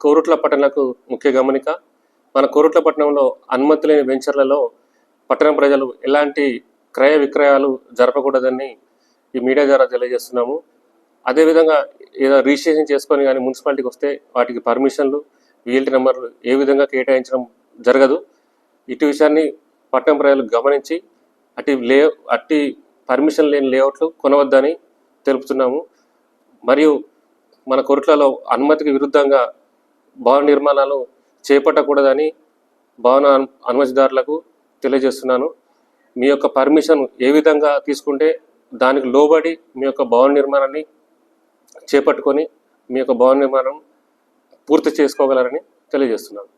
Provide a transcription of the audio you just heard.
కోరుట్ల పట్టణకు ముఖ్య గమనిక మన కోరుట్ల పట్టణంలో అనుమతి లేని వెంచర్లలో పట్టణ ప్రజలు ఎలాంటి క్రయ విక్రయాలు జరపకూడదని ఈ మీడియా ద్వారా తెలియజేస్తున్నాము. అదేవిధంగా ఏదో రిజిస్ట్రేషన్ చేసుకొని కానీ మున్సిపాలిటీకి వస్తే వాటికి పర్మిషన్లు వీఎల్టీ నెంబర్లు ఏ విధంగా కేటాయించడం జరగదు. ఇటు విషయాన్ని పట్టణ ప్రజలు గమనించి అటు లే అట్టి పర్మిషన్ లేని లేఅవుట్లు కొనవద్దని తెలుపుతున్నాము. మరియు మన కొరట్లలో అనుమతికి విరుద్ధంగా భవన నిర్మాణాలు చేపట్టకూడదని భవన అను- అనుమతిదారులకు తెలియజేస్తున్నాను. మీ యొక్క పర్మిషన్ ఏ విధంగా తీసుకుంటే దానికి లోబడి మీ యొక్క భవన నిర్మాణాన్ని చేపట్టుకొని మీ యొక్క భవన నిర్మాణం పూర్తి చేసుకోగలరని తెలియజేస్తున్నాను.